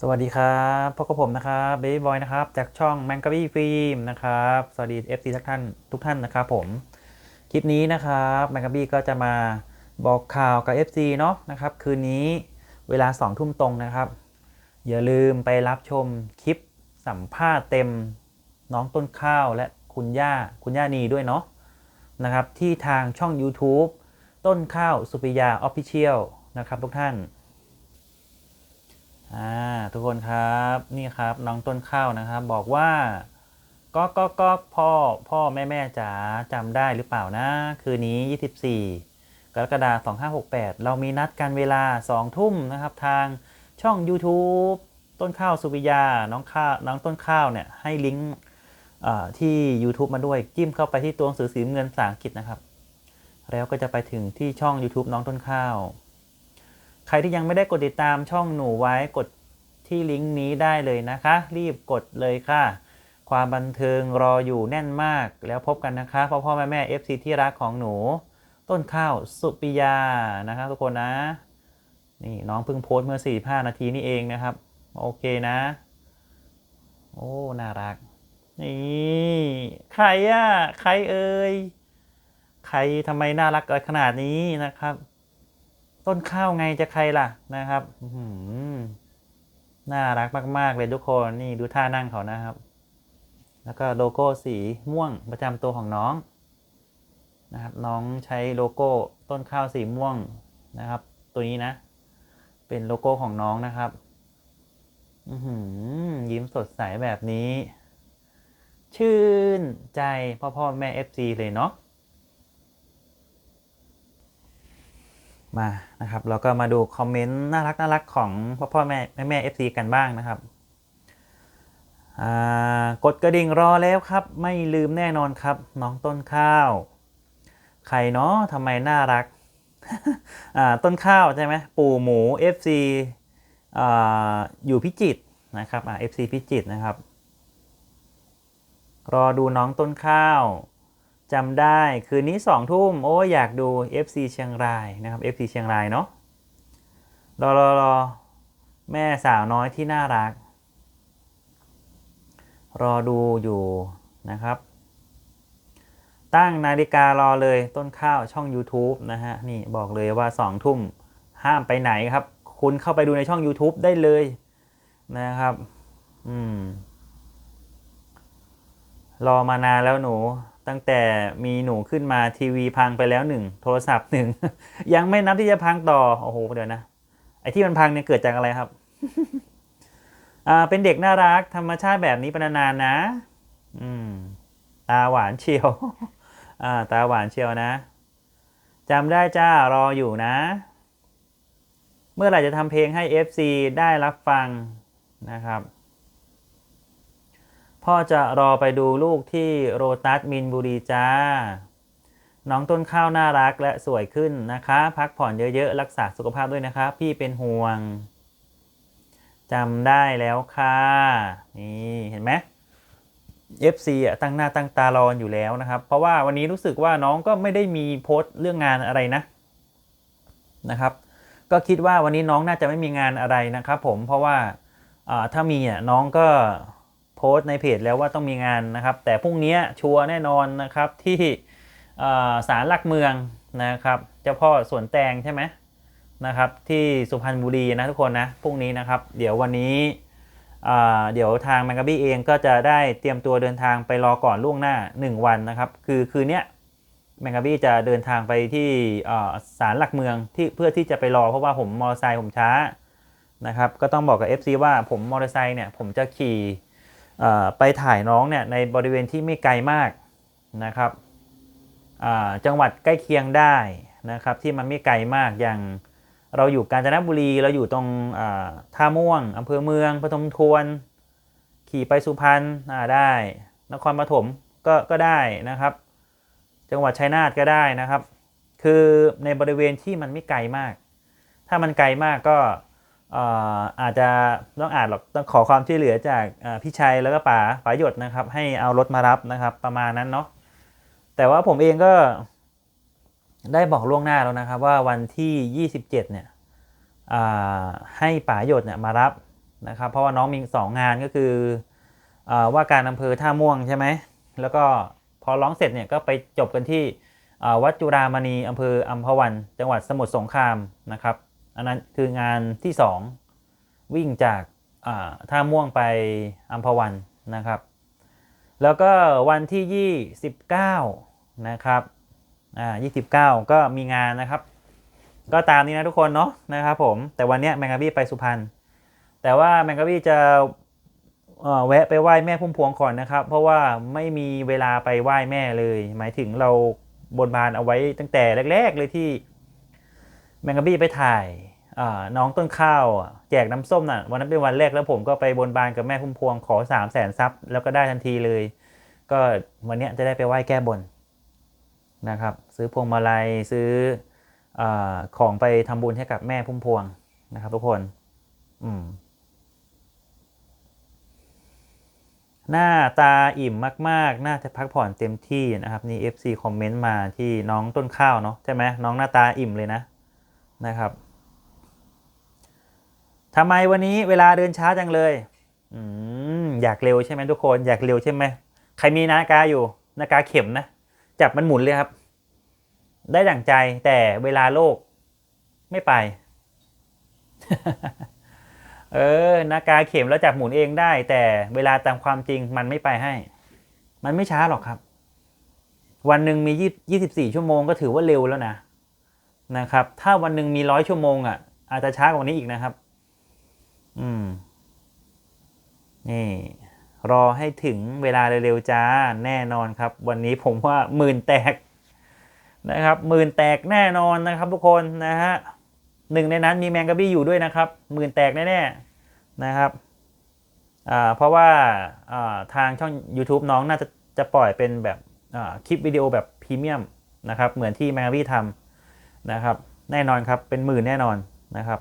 สวัสดีครับพบกับผมนะครับเบบี้บอยนะครับจากช่องแมงก a บี้ฟิล์มนะครับสวัสดี FC ทุกท่านทุกท่านนะครับผมคลิปนี้นะครับแมงก a บี้ก็จะมาบอกข่าวกับ FC เนาะนะครับคืนนี้เวลา2ทุ่มตรงนะครับ อย่าลืมไปรับชมคลิปสัมภาษณ์เต็มน้องต้นข้าวและคุณย่าคุณย่านีด้วยเนาะนะครับที่ทางช่อง YouTube ต้นข้าวสุปิยาออฟฟิเชียลนะครับทุกท่าน อ่าทุกคนครับนี่ครับน้องต้นข้าวนะครับ บอกว่าก็ก็ก็พ่อพ่อแม่แม่จ๋าจำได้หรือเปล่านะ คืนนี้ 24 กรกฎาคม2568 เรามีนัดกันเวลา 2 ทุ่มนะครับ ทางช่อง YouTube ต้นข้าวสุปิยา น้องข้าวน้องต้นข้าวเนี่ยให้ลิงก์ที่ YouTube มาด้วย จิ้มเข้าไปที่ตัวหนังสือสีเงินภาษาอังกฤษนะครับ แล้วก็จะไปถึงที่ช่อง YouTube น้องต้นข้าว ใครที่ยังไม่ได้กดติดตามช่องหนูไว้กดที่ลิงก์นี้ได้เลยนะคะ รีบกดเลยค่ะ ความบันเทิงรออยู่แน่นมาก แล้วพบกันนะคะพ่อพ่อแม่แม่ FC ที่รักของหนู ต้นข้าวสุปิยานะคะทุกคนนะ นี่น้องเพิ่งโพสต์เมื่อ 45 นาทีนี่เองนะครับ โอเคนะ โอ้ น่ารัก นี่ใครอะใครเอ่ยใครทำไมน่ารักขนาดนี้นะครับ ต้นข้าวไงจะใครล่ะนะครับน่ารักมาก ๆ เลยทุกคนนี่ดูท่านั่งเขานะครับ แล้วก็โลโก้สีม่วงประจำตัวของน้องนะครับ น้องใช้โลโก้ต้นข้าวสีม่วงนะครับ ตัวนี้นะ เป็นโลโก้ของน้องนะครับอือหือยิ้มสดใสแบบนี้ ชื่นใจพ่อพ่อแม่ FC เลยเนาะ มานะครับเราก็มาดูคอมเมนต์น่ารักน่ารักของพ่อพ่อแม่แม่แม่เอฟซีกันบ้างนะครับกดกระดิ่งรอแล้วครับ ไม่ลืมแน่นอนครับ น้องต้นข้าว ใครเนาะทำไมน่ารักต้นข้าวใช่ไหมปู่หมู FC ออยู่พิจิตนะครับอ่า FC พิจิตนะครับ รอดูน้องต้นข้าว จำได้คืนนี้สองทุ่มโอ้อยากดู FC เชียงรายนะครับ FC เชียงรายเนาะรอรอรอแม่สาวน้อยที่น่ารัก รอดูอยู่นะครับ ตั้งนาฬิการอเลยต้นข้าวช่อง YouTube นะฮะ นี่บอกเลยว่าสองทุ่มห้ามไปไหนครับ คุณเข้าไปดูในช่อง YouTube ได้เลยนะครับ อืม รอมานานแล้วหนู ตั้งแต่มีหนูขึ้นมาทีวีพังไปแล้วหนึ่งโทรศัพท์หนึ่งยังไม่นับที่จะพังต่อโอ้โหเดี๋ยวนะไอ้ที่มันพังเนี่ยเกิดจากอะไรครับอ่าเป็นเด็กน่ารักธรรมชาติแบบนี้เป็นนานๆนะ อืมตาหวานเชียวอ่าตาหวานเชียวนะจำได้จ้ารออยู่นะ เมื่อไหร่จะทำเพลงให้ FC ได้รับฟังนะครับ พ่อจะรอไปดูลูกที่โรตัสมินบุรีจ้า น้องต้นข้าวน่ารักและสวยขึ้นนะคะ พักผ่อนเยอะๆ รักษาสุขภาพด้วยนะคะ พี่เป็นห่วงจำได้แล้วค่ะ นี่เห็นไหม FC อะตั้งหน้าตั้งตารออยู่แล้วนะครับ เพราะว่าวันนี้รู้สึกว่าน้องก็ไม่ได้มีโพสต์เรื่องงานอะไรนะนะครับ ก็คิดว่าวันนี้น้องน่าจะไม่มีงานอะไรนะครับผมเพราะว่าถ้ามีอะน้องก็ สต์ในเพจแล้วว่าต้องมีงานนะครับ แต่พรุ่งนี้ชัวร์แน่นอนนะครับที่อ่าศาลหลักเมืองนะครับ เจ้าพ่อสวนแตงใช่ไหมนะครับ ที่สุพรรณบุรีนะทุกคนนะพรุ่งนี้นะครับ เดี๋ยววันนี้เดี๋ยวทางแมงกาบี้เองก็จะได้เตรียมตัวเดินทางไปรอก่อนล่วงหน้า 1 วันนะครับ คือคืนนี้แมงกาบี้จะเดินทางไปที่ศาลหลักเมืองที่เพื่อที่จะไปรอเพราะว่าผมมอเตอร์ไซค์ผมช้านะครับ ก็ต้องบอกกับ FC ว่าผมมอเตอร์ไซค์เนี่ยผมจะขี่ ไปถ่ายน้องเนี่ยในบริเวณที่ไม่ไกลมากนะครับจังหวัดใกล้เคียงได้นะครับที่มันไม่ไกลมากอย่างเราอยู่กาญจนบุรีเราอยู่ตรงท่าม่วงอำเภอเมืองปทุมทวน ขี่ไปสุพรรณได้ นครปฐมก็ก็ได้นะครับ จังหวัดชัยนาทก็ได้นะครับ คือในบริเวณที่มันไม่ไกลมาก ถ้ามันไกลมากก็ อาจจะต้องอาจหรอกต้องขอความช่วยเหลือจากพี่ชัยแล้วก็ป๋าป๋าหยดนะครับ ให้เอารถมารับนะครับ ประมาณนั้นเนาะแต่ว่าผมเองก็ได้บอกล่วงหน้าแล้วนะครับ ว่าวันที่ 27 เนี่ยให้ป๋าหยดเนี่ยมารับนะครับ เพราะว่าน้องมีสองงานก็คืออว่าการอำเภอท่าม่วงใช่ไหมแล้วก็พอร้องเสร็จเนี่ยก็ไปจบกันที่วัดจุฬามณีอำเภออัมพวัน จังหวัดสมุทรสงครามนะครับ อันนั้นคืองานที่สองวิ่งจากท่าม่วงไปอัมพวันนะครับ แล้วก็วันที่ 29 นะครับอ่า29 ก็มีงานนะครับ ก็ตามนี้นะทุกคนเนาะนะครับผมแต่วันนี้แมงกะบี้ไปสุพรรณแต่ว่าแมงกะบี้จะแวะไปไหว้แม่พุ่มพวงก่อนนะครับ เพราะว่าไม่มีเวลาไปไหว้แม่เลย หมายถึงเราบนบานเอาไว้ตั้งแต่แรก ๆ เลยที่ แมงกะบี้ไปถ่ายน้องต้นข้าวแจกน้ำส้มน่ะวันนั้นเป็นวันแรกแล้วผมก็ไปบนบานกับแม่พุ่มพวงขอ3 0 0แสนซับแล้วก็ได้ทันทีเลย ก็วันเนี้ยจะได้ไปไหว้แก้บนนะครับ ซื้อพวงมาลัยซื้ออของไปทำบุญให้กับแม่พุ่มพวงนะครับ ทุกคนอืมหน้าตาอิ่มมากๆ น่าจะพักผ่อนเต็มที่นะครับ นี่ FC คอมเมนต์มาที่น้องต้นข้าวเนาะใช่ไหมน้องหน้าตาอิ่มเลยนะ นะครับทำไมวันนี้เวลาเดินช้าจังเลยอืมอยากเร็วใช่ไหมทุกคนอยากเร็วใช่ไหมใครมีนาฬิกาอยู่นาฬิกาเข็มนะ จับมันหมุนเลยครับ ได้ดั่งใจแต่เวลาโลกไม่ไป เออนาฬิกาเข็มแล้วจับหมุนเองได้ แต่เวลาตามความจริงมันไม่ไปให้ มันไม่ช้าหรอกครับ วันหนึ่งมียี่สิบสี่ชั่วโมงก็ถือว่าเร็วแล้วนะ นะครับ ถ้าวันหนึ่งมีร้อยชั่วโมงอะ อาจจะช้ากว่านี้อีกนะครับ อืม นี่ รอให้ถึงเวลาเร็วๆจ้าแน่นอนครับ วันนี้ผมว่าหมื่นแตกนะครับหมื่นแตกแน่นอนนะครับ ทุกคนนะฮะหนึ่งในนั้นมีแมงกะบี้อยู่ด้วยนะครับหมื่นแตกแน่ๆนะครับเพราะว่าาทางช่อง YouTube น้องน่าจะจะปล่อยเป็นแบบคลิปวิดีโอแบบพรีเมียมนะครับ เหมือนที่แมงกะบี้ทำ นะครับ แน่นอนครับเป็นหมื่นแน่นอนนะครับ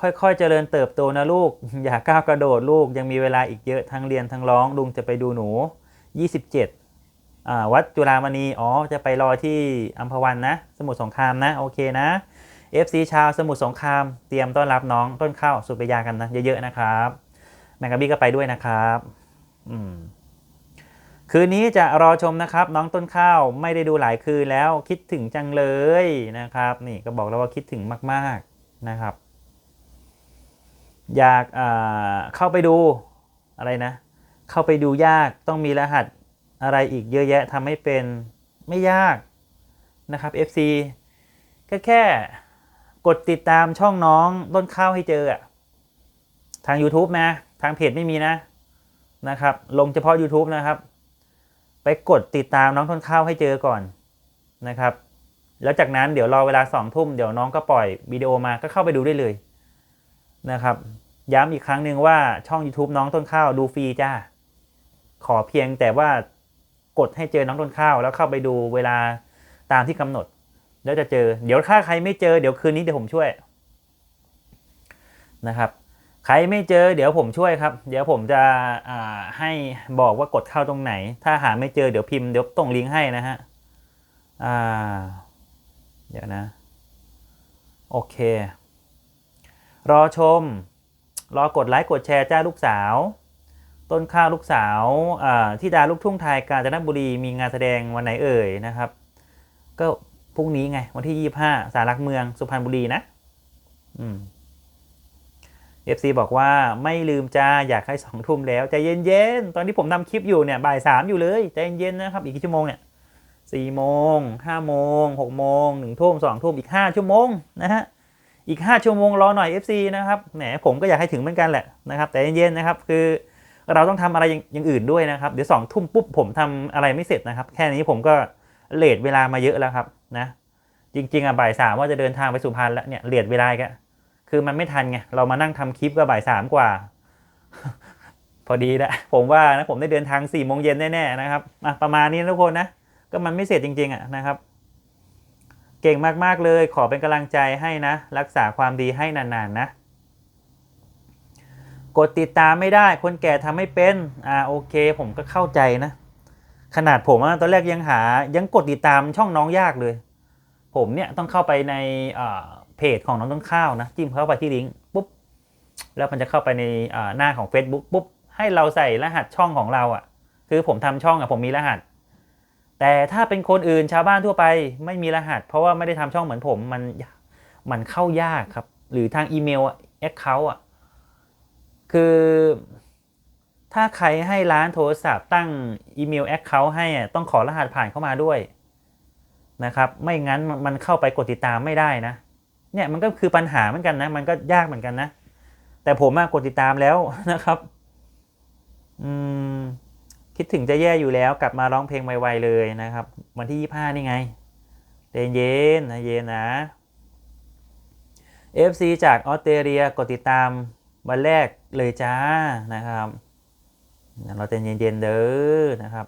ค่อยๆเจริญเติบโตนะลูก อย่าก้าวกระโดดลูกยังมีเวลาอีกเยอะทั้งเรียนทั้งร้องลุงจะไปดูหนู 27 วัดจุฬามณีอ๋อจะไปรอที่อัมพวันนะ สมุทรสงครามนะ โอเคนะ FC ชาวสมุทรสงคราม เตรียมต้อนรับน้องต้นข้าวสุปยากันนะ เยอะๆนะครับ แมงกะบี้ก็ไปด้วยนะครับ อืม คืนนี้จะรอชมนะครับ น้องต้นข้าวไม่ได้ดูหลายคืนแล้วคิดถึงจังเลยนะครับ นี่ก็บอกแล้วว่าคิดถึงมากๆนะครับ อยากเข้าไปดูอะไรนะ เข้าไปดูยากต้องมีรหัสอะไรอีกเยอะแยะทำให้เป็นไม่ยากนะครับ FC ก็แค่กดติดตามช่องน้องต้นข้าวให้เจอทาง YouTube นะ ทางเพจไม่มีนะนะครับ ลงเฉพาะ YouTube นะครับ ไปกดติดตามน้องต้นข้าวให้เจอก่อนนะครับ แล้วจากนั้นเดี๋ยวรอเวลาสองทุ่มเดี๋ยวน้องก็ปล่อยวิดีโอมาก็เข้าไปดูได้เลยนะครับ ย้ำอีกครั้งหนึ่งว่าช่อง YouTube น้องต้นข้าวดูฟรีจ้าขอเพียงแต่ว่ากดให้เจอน้องต้นข้าว แล้วเข้าไปดูเวลาตามที่กำหนด แล้วจะเจอ เดี๋ยวถ้าใครไม่เจอเดี๋ยวคืนนี้เดี๋ยวผมช่วยนะครับ ใครไม่เจอเดี๋ยวผมช่วยครับ เดี๋ยวผมจะให้บอกว่ากดเข้าตรงไหน ถ้าหาไม่เจอเดี๋ยวพิมพ์เดี๋ยวตรงลิงก์ให้นะฮะอ่าเดี๋ยวนะ โอเค รอชม รอกดไลค์กดแชร์จ้าลูกสาว ต้นข้าวลูกสาวที่ดาลูกทุ่งไทยกาญจนบุรีมีงานแสดงวันไหนเอ่ยนะครับ ก็พรุ่งนี้ไงวันที่ 25 สารหลักเมืองสุพรรณบุรีนะ อืม FC บอกว่าไม่ลืมจ้าอยากให้สองทุ่มแล้วใจเย็นๆ ตอนที่ผมทำคลิปอยู่เนี่ยบ่ายสามอยู่เลยใจเย็นๆนะครับ อีกกี่ชั่วโมงเนี่ยสี่โมงห้าโมงหกโมงหนึ่งทุ่มสองทุ่มอีกห้าชั่วโมงนะฮะอีก5ชั่วโมงรอหน่อย FC นะครับแหมผมก็อยากให้ถึงเหมือนกันแหละนะครับแต่เย็นๆนะครับคือเราต้องทำอะไรอย่างอื่นด้วยนะครับ เดี๋ยวสองทุ่มปุ๊บผมทำอะไรไม่เสร็จนะครับ แค่นี้ผมก็เลทเวลามาเยอะแล้วครับนะจริงๆอะบ่ายสามว่าจะเดินทางไปสุพรรณแล้วเนี่ยเลทเวลาอีก็ คือมันไม่ทันไงเรามานั่งทำคลิปก็บ่ายสามกว่า พอดีแหละผมว่านะผมได้เดินทาง4ี่โมงเย็นแน่ๆนะครับประมาณนี้นะทุกคนนะ ก็มันไม่เสร็จจริงๆอะนะครับ เก่งมากๆเลยขอเป็นกำลังใจให้นะ รักษาความดีให้นานๆนะกดติดตามไม่ได้คนแก่ทำไม่เป็นอ่าโอเค ผมก็เข้าใจนะ ขนาดผมตอนแรกยังหายังกดติดตามช่องน้องยากเลย ผมเนี่ยต้องเข้าไปในอ่า เพจของน้องต้นข้าวนะจิ้มเข้าไปที่ลิงก์ปุ๊บแล้วมันจะเข้าไปในหน้าของ Facebook ปุ๊บให้เราใส่รหัสช่องของเราอะ่ะ คือผมทำช่องอะ่ะผมมีรหัส แต่ถ้าเป็นคนอื่นชาวบ้านทั่วไปไม่มีรหัส เพราะว่าไม่ได้ทำช่องเหมือนผมมันมันเข้ายากครับ หรือทางอีเมลแอคเคาท์อะคือถ้าใครให้ร้านโทรศัพท์ตั้งอีเมลแอคเคาท์ให้อะต้องขอรหัสผ่านเข้ามาด้วยนะครับ ไม่งั้นมันเข้าไปกดติดตามไม่ได้นะ เนี่ยมันก็คือปัญหาเหมือนกันนะ มันก็ยากเหมือนกันนะ แต่ผมอะกดติดตามแล้วนะครับอืมคิดถึงจะแย่อยู่แล้วกลับมาร้องเพลงไวๆเลยนะครับ วันที่ยี่ห้านี่ไงเย็นเย็นนะเย็นนะ FC จากออสเตรเลียกดติดตามวันแรกเลยจ้านะครับเราเต้นเย็นๆเด้อนะครับ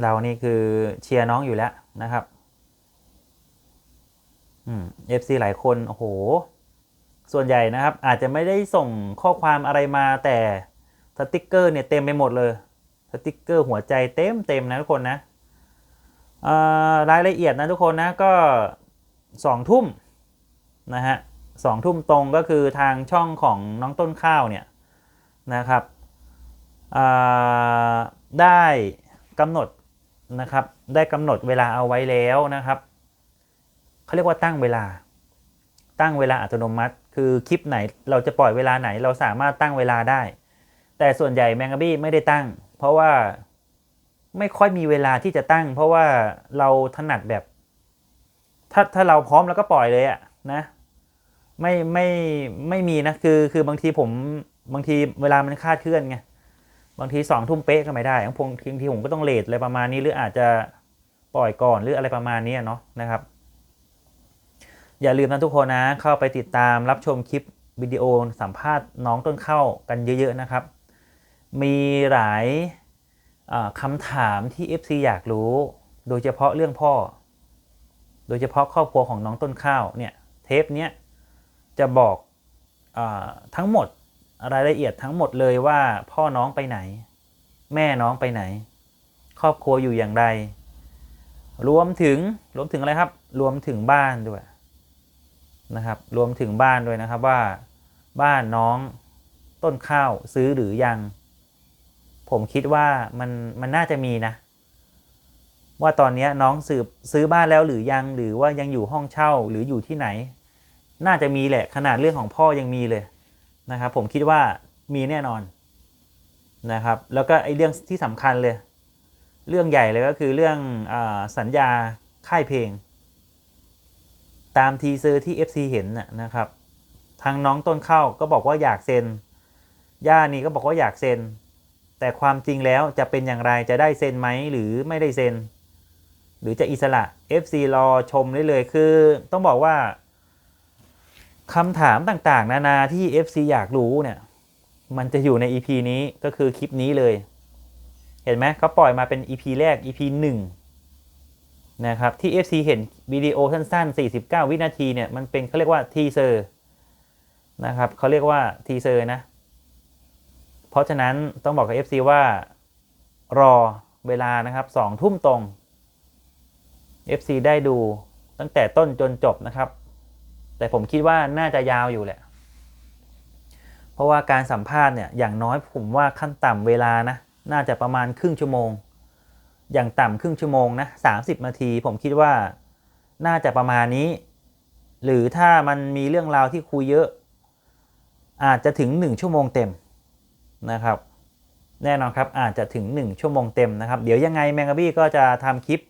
เรานี่คือเชียร์น้องอยู่แล้วนะครับ เอืม FC หลายคนโอ้โห ส่วนใหญ่นะครับ อาจจะไม่ได้ส่งข้อความอะไรมาแต่สติกเกอร์เนี่ยเต็มไปหมดเลยสติกเกอร์หัวใจเต็มเต็มนะทุกคนนะรายละเอียดนะทุกคนนะก็สองทุ่มนะฮะสองทุ่มตรงก็คือทางช่องของน้องต้นข้าวเนี่ยนะครับได้กำหนดนะครับได้กำหนดเวลาเอาไว้แล้วนะครับ เขาเรียกว่าตั้งเวลา ตั้งเวลาอัตโนมัติ คือคลิปไหนเราจะปล่อยเวลาไหนเราสามารถตั้งเวลาได้ แต่ส่วนใหญ่แมงกะบี้ไม่ได้ตั้ง เพราะว่าไม่ค่อยมีเวลาที่จะตั้ง เพราะว่าเราถนัดแบบ ถ้าถ้าเราพร้อมแล้วก็ปล่อยเลยอะนะไม่ไม่ไม่มีนะคือคือบางทีผมบางทีเวลามันคาดเคลื่อนไงบางทีสองทุ่มเป๊ะก็ไม่ได้บางทีบางทีผมก็ต้องเลทอะไรประมาณนี้หรืออาจจะปล่อยก่อนหรืออะไรประมาณนี้เนาะนะครับ อย่าลืมนะทุกคนนะ เข้าไปติดตามรับชมคลิปวิดีโอสัมภาษณ์น้องต้นเข้ากันเยอะๆนะครับ มีหลายคำถามที่ FC อยากรู้ โดยเฉพาะเรื่องพ่อ โดยเฉพาะครอบครัวของน้องต้นข้าวเนี่ยเทปเนี้ยจะบอกอทั้งหมดรายละเอียดทั้งหมดเลยว่าพ่อน้องไปไหน แม่น้องไปไหน ครอบครัวอยู่อย่างไร รวมถึงรวมถึงอะไรครับ รวมถึงบ้านด้วย นะครับ รวมถึงบ้านด้วยนะครับว่าบ้านน้องต้นข้าวซื้อหรือยัง ผมคิดว่ามันมันน่าจะมีนะ ว่าตอนนี้น้องสืบซื้อบ้านแล้วหรือยังหรือว่ายังอยู่ห้องเช่าหรืออยู่ที่ไหน น่าจะมีแหละขนาดเรื่องของพ่อยังมีเลยนะครับ ผมคิดว่ามีแน่นอนนะครับ แล้วก็ไอ้เรื่องที่สำคัญเลย เรื่องใหญ่เลยก็คือเรื่องอสัญญาค่ายเพลง ตามทีเซอร์ที่ FC เห็นนะครับ ทางน้องต้นเข้าก็บอกว่าอยากเซ็น ย่านี่ก็บอกว่าอยากเซ็น แต่ความจริงแล้วจะเป็นอย่างไรจะได้เซ็นไหมหรือไม่ได้เซ็น หรือจะอิสระ FC รอชมได้เลยคือ ต้องบอกว่าคำถามต่างๆ นานาที่ FC อยากรู้เนี่ย มันจะอยู่ใน EP นี้ก็คือคลิปนี้เลย เห็นไหมเขาปล่อยมาเป็น EP แรก EP 1 นะครับที่ FC เห็นวิดีโอสั้นๆ 49 วินาทีเนี่ยมันเป็นเขาเรียกว่าทีเซอร์นะครับเขาเรียกว่าทีเซอร์นะ เพราะฉะนั้นต้องบอกกับ FC ว่ารอเวลานะครับสองทุ่มตรง FC ได้ดูตั้งแต่ต้นจนจบนะครับ แต่ผมคิดว่าน่าจะยาวอยู่แหละ เพราะว่าการสัมภาษณ์เนี่ยอย่างน้อยผมว่าขั้นต่ำเวลานะ น่าจะประมาณครึ่งชั่วโมง อย่างต่ำครึ่งชั่วโมงนะสามสิบนาที ผมคิดว่าน่าจะประมาณนี้ หรือถ้ามันมีเรื่องราวที่คุยเยอะ อาจจะถึงหนึ่งชั่วโมงเต็มนะครับ แน่นอนครับอาจจะถึง 1 ชั่วโมงเต็มนะครับ เดี๋ยวยังไงแมงกะบี้ก็จะทำคลิป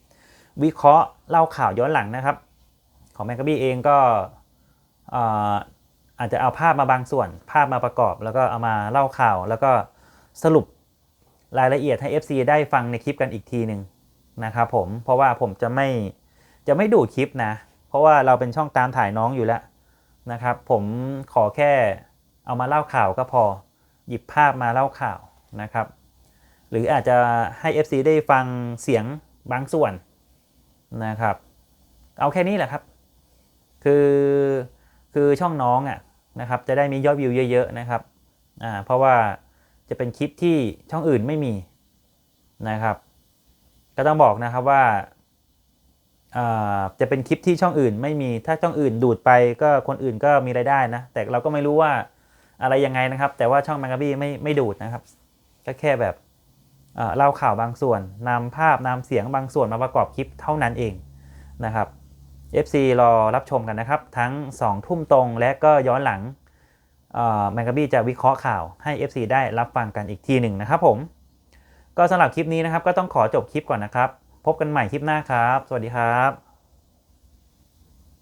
วิเคราะห์เล่าข่าวย้อนหลังนะครับ ของแมงกะบี้เองก็อ่าอาจจะเอาภาพมาบางส่วน ภาพมาประกอบ แล้วก็เอามาเล่าข่าว แล้วก็สรุป รายละเอียดให้ FC ได้ฟังในคลิปกันอีกทีหนึ่งนะครับผมเพราะว่าผมจะไม่จะไม่ดูคลิปนะ เพราะว่าเราเป็นช่องตามถ่ายน้องอยู่แล้วนะครับ ผมขอแค่เอามาเล่าข่าวก็พอหยิบภาพมาเล่าข่าวนะครับ หรืออาจจะให้ FC ได้ฟังเสียงบางส่วนนะครับ เอาแค่นี้แหละครับ คือคือช่องน้องอะนะครับ จะได้มียอดวิวเยอะ ๆ นะครับอ่าเพราะว่า จะเป็นคลิปที่ช่องอื่นไม่มีนะครับ ก็ต้องบอกนะครับว่าจะเป็นคลิปที่ช่องอื่นไม่มี ถ้าช่องอื่นดูดไปก็คนอื่นก็มีรายได้นะ แต่เราก็ไม่รู้ว่าอะไรยังไงนะครับ แต่ว่าช่องแมงกะบี้ไม่ไม่ดูดนะครับ ก็แค่แบบเอ่อเล่าข่าวบางส่วนนำภาพนำเสียงบางส่วนมาประกอบคลิปเท่านั้นเองนะครับ FC รอรับชมกันนะครับ ทั้ง 2 ทุ่มตรงและก็ย้อนหลัง แมงกะบี้จะวิเคราะห์ข่าวให้ FC ได้รับฟังกันอีกทีหนึ่งนะครับผม ก็สำหรับคลิปนี้นะครับก็ต้องขอจบคลิปก่อนนะครับ พบกันใหม่คลิปหน้าครับ สวัสดีครับ